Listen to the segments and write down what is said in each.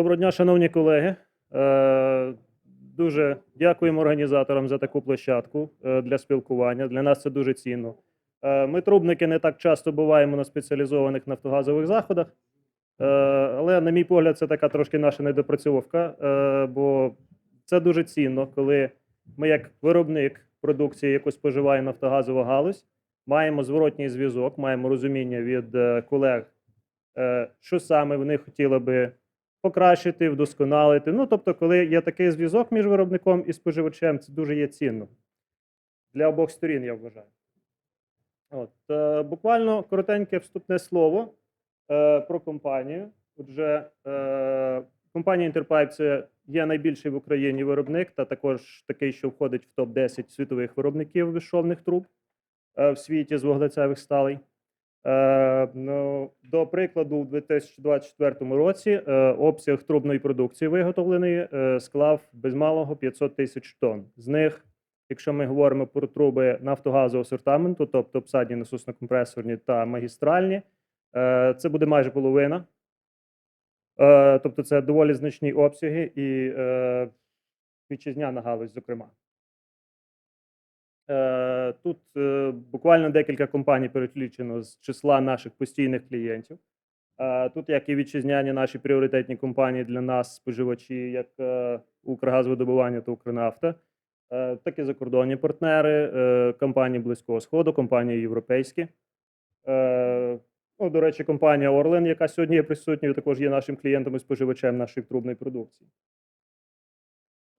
Доброго дня, шановні колеги. Е, Дуже дякуємо організаторам за таку площадку е, для спілкування. Для нас це дуже цінно. Е, Ми, трубники, не так часто буваємо на спеціалізованих нафтогазових заходах, але, на мій погляд, це така трошки наша недопрацьовка, бо це дуже цінно, коли ми, як виробник продукції, яку споживає нафтогазова галузь, маємо зворотній зв'язок, маємо розуміння від колег, що саме вони хотіли би покращити, вдосконалити. Ну, тобто, коли є такий зв'язок між виробником і споживачем, це дуже є цінно. Для обох сторін, я вважаю. От, е, буквально коротеньке вступне слово е, про компанію. Отже, е, компанія Interpipe це є найбільший в Україні виробник, та також такий, що входить в топ-10 світових виробників безшовних труб е, в світі з вуглецевих сталей. Е, ну, до прикладу, у 2024 році е, обсяг трубної продукції виготовлений е, склав без малого 500 тисяч тонн. З них, якщо ми говоримо про труби нафтогазового асортаменту, тобто обсадні насосно-компресорні та магістральні, це буде майже половина. Тобто це доволі значні обсяги і вітчизняна галузь, зокрема. Е, Тут е, буквально декілька компаній перелічено з числа наших постійних клієнтів. Е, Тут як і вітчизняні наші пріоритетні компанії для нас, споживачі, як Укргазвидобування та Укрнафта, так і закордонні партнери, компанії Близького Сходу, компанії європейські. Ну, до речі, компанія Орлен, яка сьогодні є присутньою, також є нашим клієнтом і споживачем нашої трубної продукції.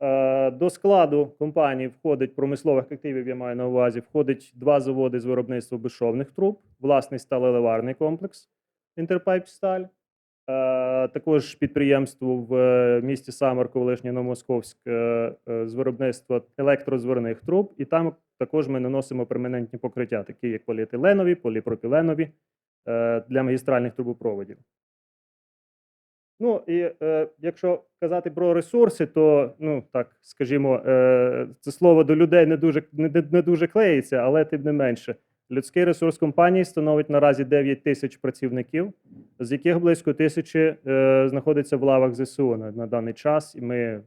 Е, До складу компанії входить промислових активів, я маю на увазі, входить два заводи з виробництва безшовних труб, власний сталелеварний комплекс Інтерпайп Сталь, е, також підприємство в е, місті Самар, колишнє Новомосковськ, е, з виробництва електрозверних труб, і там також ми наносимо перманентні покриття, такі як поліетиленові, поліпропіленові для магістральних трубопроводів. Ну і е, якщо казати про ресурси, то ну так скажімо, е, це слово до людей не дуже не, не- дуже клеїться, але тим не менше. Людський ресурс компанії становить наразі 9 тисяч працівників, з яких близько тисячі е, знаходиться в лавах ЗСУ на, на даний час. І ми, е,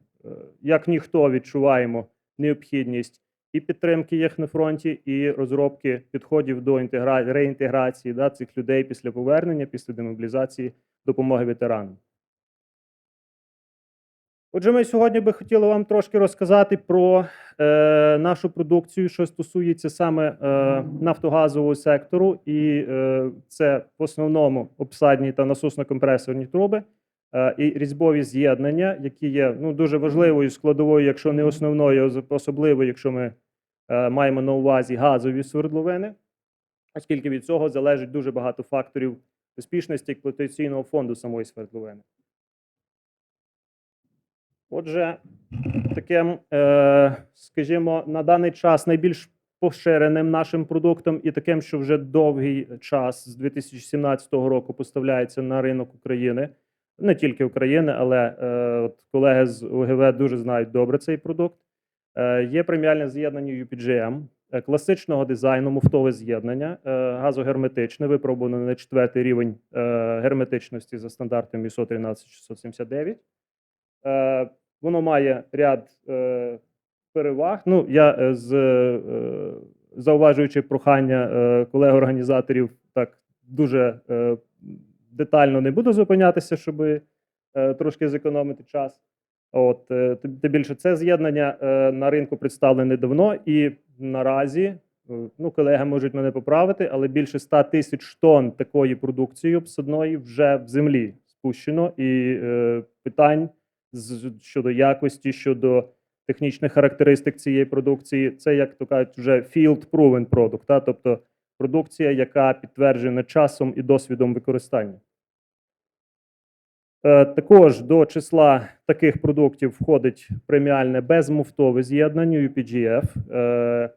як ніхто, відчуваємо необхідність і підтримки їх на фронті, і розробки підходів до інтегра... реінтеграції да, цих людей після повернення, після демобілізації, допомоги ветеранам. Отже, ми сьогодні би хотіли вам трошки розказати про е, нашу продукцію, що стосується саме е, нафтогазового сектору, і е, це в основному обсадні та насосно-компресорні труби е, і різьбові з'єднання, які є ну, дуже важливою складовою, якщо не основною, ос- особливо, якщо ми е, маємо на увазі газові свердловини, оскільки від цього залежить дуже багато факторів успішності експлуатаційного фонду самої свердловини. Отже, таким, е, скажімо, на даний час найбільш поширеним нашим продуктом і таким, що вже довгий час з 2017 року поставляється на ринок України, не тільки України, але е, от колеги з УГВ дуже знають добре цей продукт. Е, є преміальне з'єднання UPGM, класичного дизайну, муфтове з'єднання, газогерметичне, випробуване на четвертий рівень герметичності за стандартом ISO 13679. Воно має ряд е, переваг. Ну, я е, з е, зауважуючи прохання е, колег-організаторів, так дуже е, детально не буду зупинятися, щоб е, трошки зекономити час. От, е, тим більше це з'єднання е, на ринку представлене давно, і наразі, ну, колеги можуть мене поправити, але більше 100 тисяч тонн такої продукції обсадної вже в землі спущено, і е, питань щодо якості, щодо технічних характеристик цієї продукції, це, як то кажуть, вже field proven product, тобто продукція, яка підтверджена часом і досвідом використання. Е, Також до числа таких продуктів входить преміальне безмуфтове з'єднання UPGF. Е,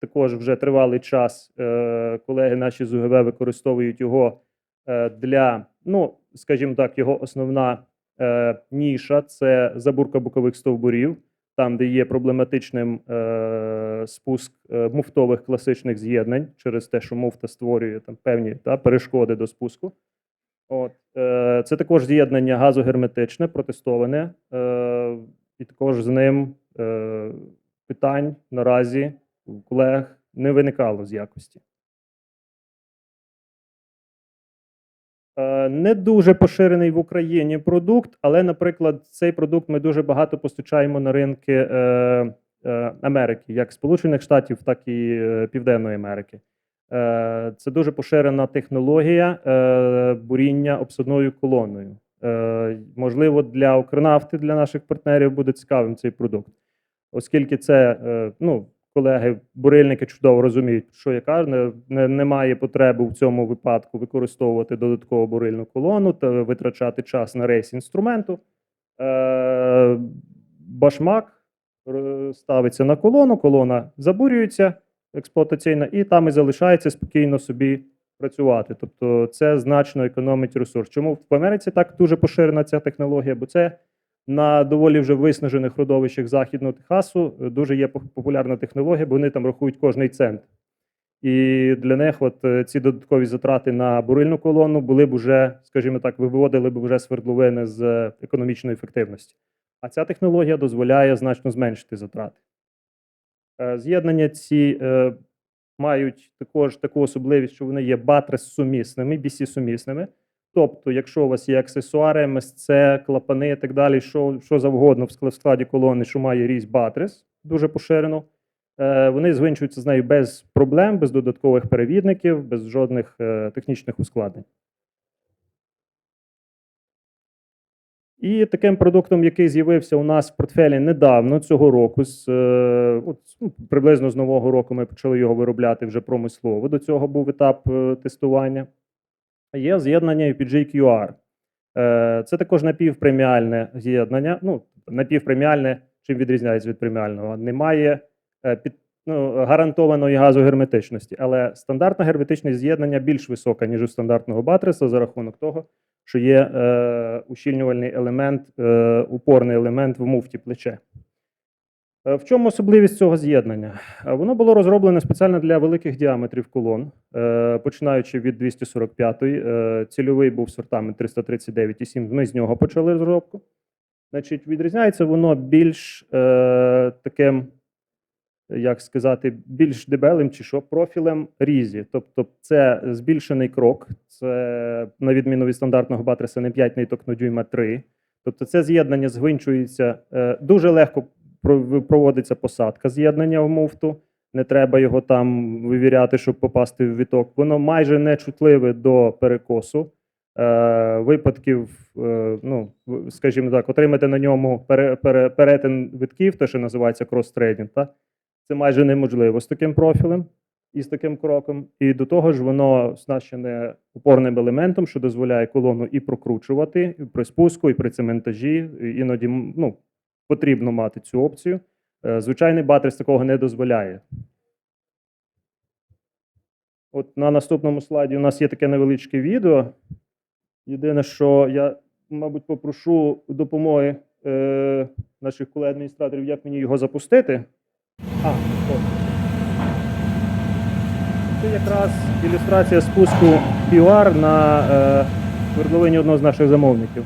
Також вже тривалий час е, колеги наші з УГВ використовують його для, ну, скажімо так, його основна е, ніша це забурка бокових стовбурів, там, де є проблематичним е, спуск е, муфтових класичних з'єднань через те, що муфта створює там певні та, перешкоди до спуску. От, Е, Це також з'єднання газогерметичне, протестоване, е, і також з ним е, питань наразі у колег не виникало з якості. Не дуже поширений в Україні продукт, але, наприклад, цей продукт ми дуже багато постачаємо на ринки е, е, Америки, як Сполучених Штатів, так і е, Південної Америки. Е, Це дуже поширена технологія е, буріння обсадною колоною. Е, Можливо, для Укрнафти, для наших партнерів буде цікавим цей продукт, оскільки це е, ну, колеги, бурильники чудово розуміють, що я кажу, не, не, немає потреби в цьому випадку використовувати додаткову бурильну колону та витрачати час на рейс інструменту. Е, башмак е, ставиться на колону, колона забурюється експлуатаційна, і там і залишається спокійно собі працювати. Тобто це значно економить ресурс. Чому в Америці так дуже поширена ця технологія? Бо це на доволі вже виснажених родовищах Західного Техасу е, дуже є популярна технологія, бо вони там рахують кожний цент. І для них от е, ці додаткові затрати на бурильну колону були б уже, скажімо так, виводили б вже свердловини з е, економічної ефективності. А ця технологія дозволяє значно зменшити затрати. З'єднання ці е, мають також таку особливість, що вони є батрес-сумісними, BC-сумісними. Тобто, якщо у вас є аксесуари, МСЦ, клапани і так далі, що, що завгодно в складі колони, що має різь батрес, дуже поширено, е, вони звинчуються з нею без проблем, без додаткових перевідників, без жодних е, технічних ускладнень. І таким продуктом, який з'явився у нас в портфелі недавно цього року, з, е, от, ну, приблизно з нового року ми почали його виробляти вже промислово. До цього був етап тестування. Є з'єднання UPG QR. Е, Це також напівпреміальне з'єднання. Ну, напівпреміальне, чим відрізняється від преміального. Немає е, під, ну, гарантованої газогерметичності, але стандартне герметичне з'єднання більш високе, ніж у стандартного батреса, за рахунок того, що є е, ущільнювальний елемент, е, упорний елемент в муфті плече. Е, В чому особливість цього з'єднання? Е, Воно було розроблене спеціально для великих діаметрів колон, е, починаючи від 245-ї. е, Цільовий був сортамент 339,7. Ми з нього почали розробку. Значить, відрізняється воно більш таким, як сказати, більш дебелим чи що, профілем різі. Тобто, це збільшений крок, це на відміну від стандартного батреса не 5 ниток на дюйм, а 3. Тобто, це з'єднання згвинчується дуже легко проводиться посадка з'єднання в муфту. Не треба його там вивіряти, щоб попасти в віток. Воно майже не чутливе до перекосу. Е, випадків, е, ну, скажімо так, отримати на ньому пере, пере, перетин витків, те, що називається крос-трейдинг, та? це майже неможливо з таким профілем і з таким кроком. І до того ж, воно оснащене опорним елементом, що дозволяє колону і прокручувати і при спуску, і при цементажі. І Іноді ну, потрібно мати цю опцію. Е, Звичайний батрес такого не дозволяє. От на наступному слайді у нас є таке невеличке відео. Єдине, що я, мабуть, попрошу допомоги е, наших колег-адміністраторів, як мені його запустити. А, от. Це якраз ілюстрація спуску QR на е, свердловині одного з наших замовників.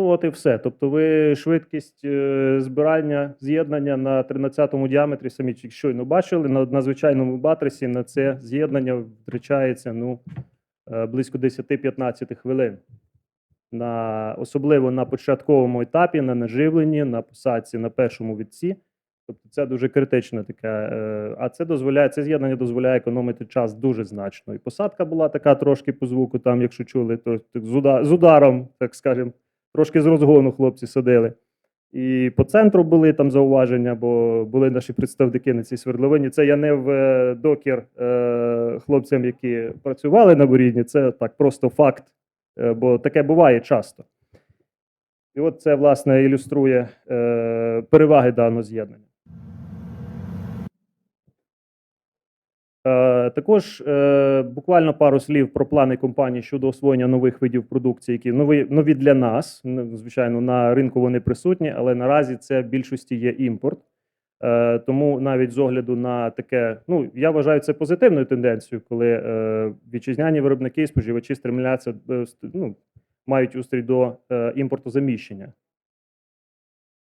Ну, от і все. Тобто, ви швидкість е, збирання з'єднання на 13-му діаметрі самі щойно бачили. На, на звичайному батресі на це з'єднання втрачається ну, е, близько 10-15 хвилин. На, особливо на початковому етапі, на наживленні, на посадці на першому відці. Тобто це дуже критичне таке. А це дозволяє, це з'єднання дозволяє економити час дуже значно. І посадка була така трошки по звуку, там, якщо чули, то з ударом, так скажемо, трошки з розгону хлопці садили. І по центру були там зауваження, бо були наші представники на цій свердловині. Це я не в е, докір е, хлопцям, які працювали на Борідні, це так просто факт, е, бо таке буває часто. І от це, власне, ілюструє переваги даного з'єднання. Також е, буквально пару слів про плани компанії щодо освоєння нових видів продукції, які нові, нові для нас. Звичайно, на ринку вони присутні, але наразі це в більшості є імпорт. Е, тому навіть з огляду на таке, ну я вважаю це позитивною тенденцією, коли е, вітчизняні виробники і споживачі стремляться е, ну, мають устрій до е, імпортозаміщення.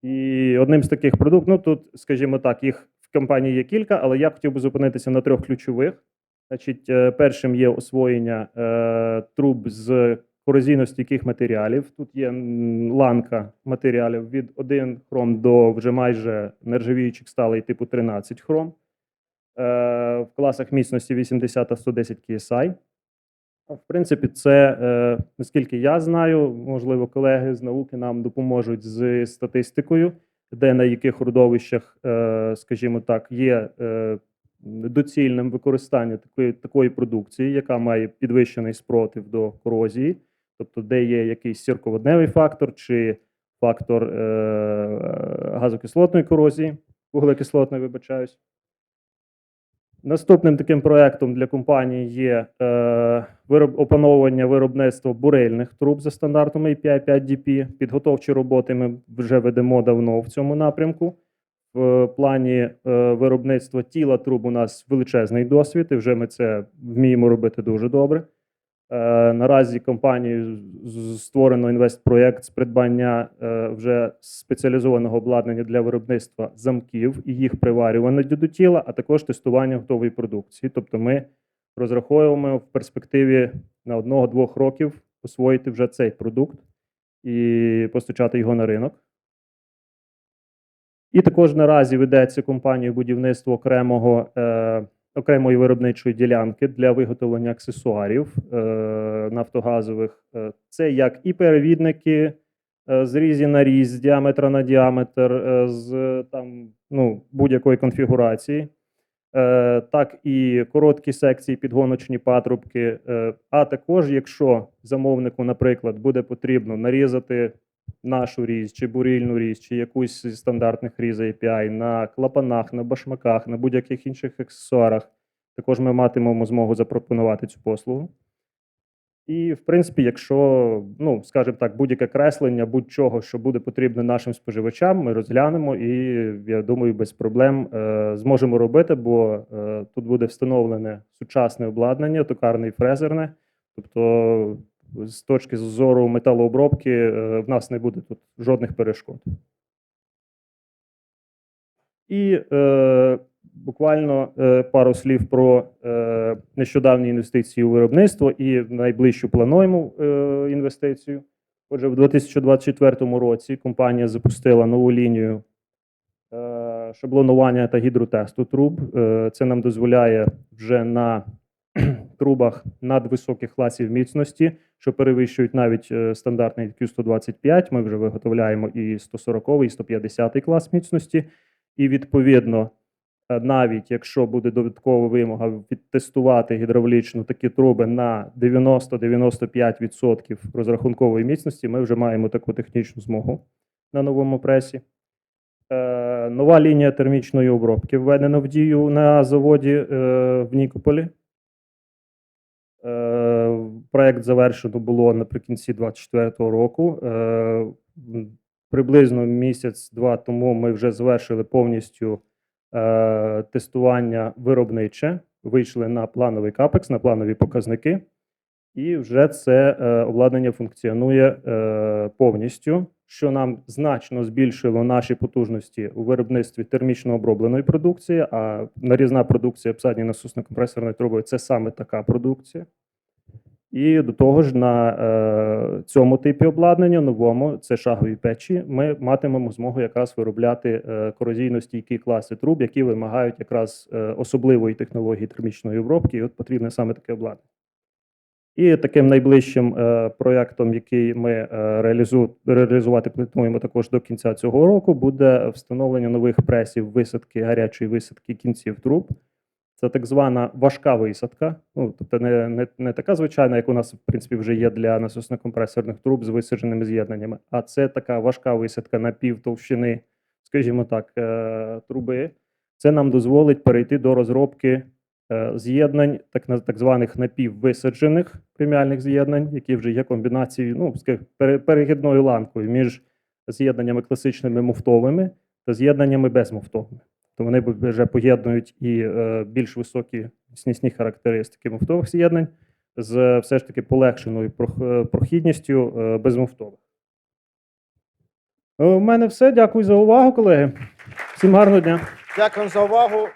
І одним з таких продуктів, ну тут, скажімо так, їх в компанії є кілька, але я хотів би зупинитися на трьох ключових. Значить, е, першим є освоєння е, труб з корозійностійких матеріалів. Тут є ланка матеріалів від 1 хром до вже майже нержавіючих сталей типу 13 хром. Е, в класах міцності 80 та 110 KSI. В принципі, це, е, наскільки я знаю, можливо, колеги з науки нам допоможуть з статистикою, де на яких родовищах, е, скажімо так, є е, доцільним використання такої, такої продукції, яка має підвищений спротив до корозії, тобто де є якийсь сірководневий фактор чи фактор е, газокислотної корозії, вуглекислотної, вибачаюсь. Наступним таким проектом для компанії є е, вироб, опановування виробництва бурильних труб за стандартом API 5DP. Підготовчі роботи ми вже ведемо давно в цьому напрямку. В плані е, виробництва тіла труб у нас величезний досвід, і вже ми це вміємо робити дуже добре. Е, наразі компанією створено інвестпроєкт з придбання е, вже спеціалізованого обладнання для виробництва замків і їх приварювання до тіла, а також тестування готової продукції. Тобто, ми розраховуємо в перспективі на одного-двох років освоїти вже цей продукт і постачати його на ринок. І також наразі ведеться компанією будівництво окремого, е, окремої виробничої ділянки для виготовлення аксесуарів е, нафтогазових. Е, це як і перевідники е, з різі на різ, з діаметра на діаметр, е, з там, ну, будь-якої конфігурації. Е, так і короткі секції, підгоночні патрубки. Е, а також, якщо замовнику, наприклад, буде потрібно нарізати нашу різь, чи бурильну різь, чи якусь зі стандартних різ API на клапанах, на башмаках, на будь-яких інших аксесуарах, також ми матимемо змогу запропонувати цю послугу. І, в принципі, якщо, ну, скажімо так, будь-яке креслення, будь-чого, що буде потрібно нашим споживачам, ми розглянемо і, я думаю, без проблем е, зможемо робити, бо е, тут буде встановлене сучасне обладнання, токарне і фрезерне. Тобто, з точки зору металообробки, е, в нас не буде тут жодних перешкод. І е, буквально е, пару слів про е, нещодавні інвестиції у виробництво і найближчу плануємо е, інвестицію. Отже, в 2024 році компанія запустила нову лінію е, шаблонування та гідротесту труб. Е, це нам дозволяє вже на трубах надвисоких класів міцності, що перевищують навіть е, стандартний Q125. Ми вже виготовляємо і 140 і 150 клас міцності. І відповідно, е, навіть якщо буде додаткова вимога відтестувати гідравлічно такі труби на 90-95% розрахункової міцності, ми вже маємо таку технічну змогу на новому пресі. Е, нова лінія термічної обробки введена в дію на заводі в Нікополі. Е, проект завершено було наприкінці 2024 року. Е, приблизно місяць-два тому ми вже завершили повністю е, тестування виробниче, вийшли на плановий капекс, на планові показники, і вже це обладнання функціонує повністю, що нам значно збільшило наші потужності у виробництві термічно обробленої продукції. А нарізна продукція обсадні насусно компресорної труби це саме така продукція. І до того ж, на е, цьому типі обладнання, новому, це шагові печі, ми матимемо змогу якраз виробляти е, корозійно-стійкі класи труб, які вимагають якраз е, особливої технології термічної обробки. І от потрібне саме таке обладнання. І таким найближчим е, проєктом, який ми е, реалізу, реалізувати плануємо також до кінця цього року, буде встановлення нових пресів висадки гарячої висадки кінців труб. Це так звана важка висадка. Ну, тобто не, не, не така звичайна, як у нас в принципі вже є для насосно-компресорних труб з висадженими з'єднаннями, а це така важка висадка на півтовщини, скажімо так, е, труби. Це нам дозволить перейти до розробки з'єднань, так, так званих напіввисаджених преміальних з'єднань, які вже є комбінацією, ну, скажімо, пере- перехідною ланкою між з'єднаннями класичними муфтовими та з'єднаннями безмуфтовими. То вони вже поєднують і е, більш високі снісні характеристики муфтових з'єднань з все ж таки полегшеною е, прохідністю е, безмуфтових. Е, У мене все. Дякую за увагу, колеги. Всім гарного дня. Дякую за увагу.